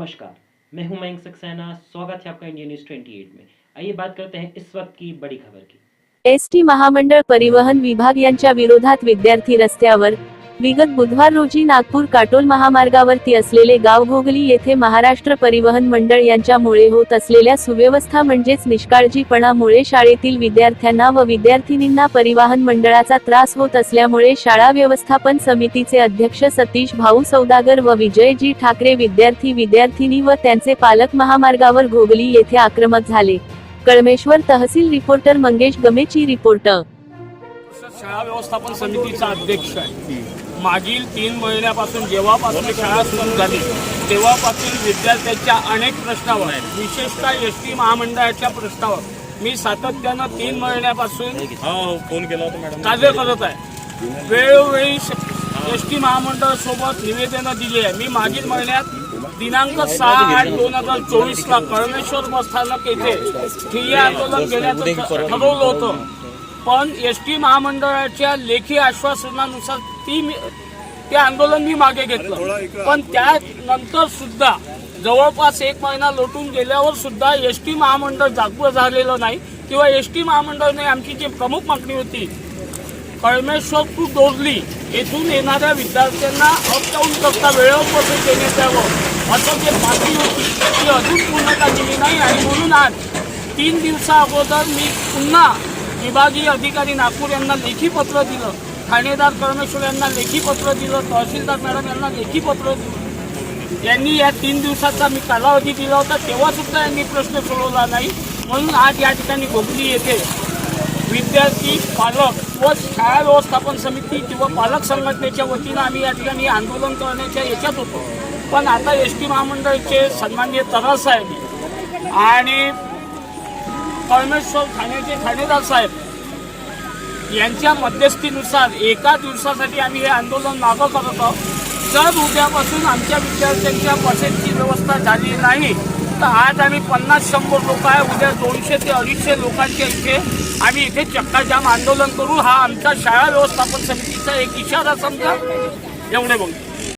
नमस्कार, मैं हूँ मयंक सक्सेना, स्वागत है आपका इंडिया न्यूज़ 28 में। आइए बात करते हैं इस वक्त की बड़ी खबर की। एसटी महामंडळ परिवहन विभाग यांच्या विरोधात विद्यार्थी रस्त्यावर विगत बुधवार रोजी नागपूर काटोल महामार्गावरती असलेले गाव घोगली येथे महाराष्ट्र परिवहन मंडळ यांच्यामुळे होत असलेल्या सुव्यवस्था म्हणजेच निष्काळजीपणामुळे शाळेतील विद्यार्थ्यांना व विद्यार्थिनींना परिवहन मंडळाचा त्रास होत असल्यामुळे शाळा व्यवस्थापन समितीचे अध्यक्ष सतीश भाऊ सौदागर व विजयजी ठाकरे विद्यार्थी विद्यार्थिनी व त्यांचे पालक महामार्गावर घोगली येथे आक्रमक झाले. कळमेश्वर तहसील रिपोर्टर मंगेश गमेची रिपोर्टर शाळा व्यवस्थापन समितीचा अध्यक्ष आहे. मागील तीन महिन्यापासून जेव्हापासून शाळा सुरू झाली तेव्हापासून विद्यार्थ्यांच्या अनेक प्रश्नावर आहेत विशेषतः एस टी महामंडळाच्या प्रश्नावर मी सातत्यानं तीन महिन्यापासून हो फोन केला होता मॅडम कार्य करत आहे. वेळोवेळी एस टी महामंडळ सोबत निवेदनं दिली आहे. मी मागील महिन्यात दिनांक सहा आठ दोन हजार चोवीस ला कळमेश्वर बस स्थानक येथे ठिय्या आंदोलन घेण्याचं ठरवलं होतं. पण एस टी महामंडळाच्या लेखी आश्वासनानुसार ती मी- ते आंदोलन मी मागे घेतलं. पण त्यानंतर सुद्धा जवळपास एक महिना लोटून गेल्यावर सुद्धा एस टी महामंडळ जागृत झालेलं नाही किंवा एस टी महामंडळने आमची जी प्रमुख मागणी होती कळमेश्वर टू डोरली येथून येणाऱ्या विद्यार्थ्यांना अपडाऊन करता वेळेवर बसून देण्यात यावं असं जे मागणी होती ती अजून पूर्णता केली नाही आणि म्हणून आज तीन दिवसा अगोदर मी पुन्हा विभागीय अधिकारी नागपूर यांना लेखी पत्र दिलं. ठाणेदार परमेश्वर यांना लेखी पत्र दिलं तहसीलदार मॅडम यांना लेखी पत्र दिलं. यांनी या तीन दिवसाचा मी कालावधी दिला होता तेव्हा सुद्धा यांनी प्रश्न सोडवला नाही. म्हणून आज या ठिकाणी गोगली येथे विद्यार्थी पालक व शाळा व्यवस्थापन समिती किंवा पालक संघटनेच्या वतीनं आम्ही या ठिकाणी आंदोलन करण्याच्या याच्यात होतो. पण आता एस टी महामंडळाचे सन्माननीय तरास साहेब आणि परमेश्वर ठाण्याचे ठाणेदार साहेब यांच्या मध्यस्थीनुसार एका दिवसासाठी आम्ही हे आंदोलन मागं करत आहोत. जर उद्यापासून आमच्या विद्यार्थ्यांच्या बसेसची व्यवस्था झाली नाही तर आज आम्ही पन्नास शंभर लोक आहे उद्या दोनशे ते अडीचशे लोकांच्या इथे आम्ही इथे चक्काजाम आंदोलन करू. हा आमचा शाळा व्यवस्थापन समितीचा एक इशारा समजा. एवढे बघू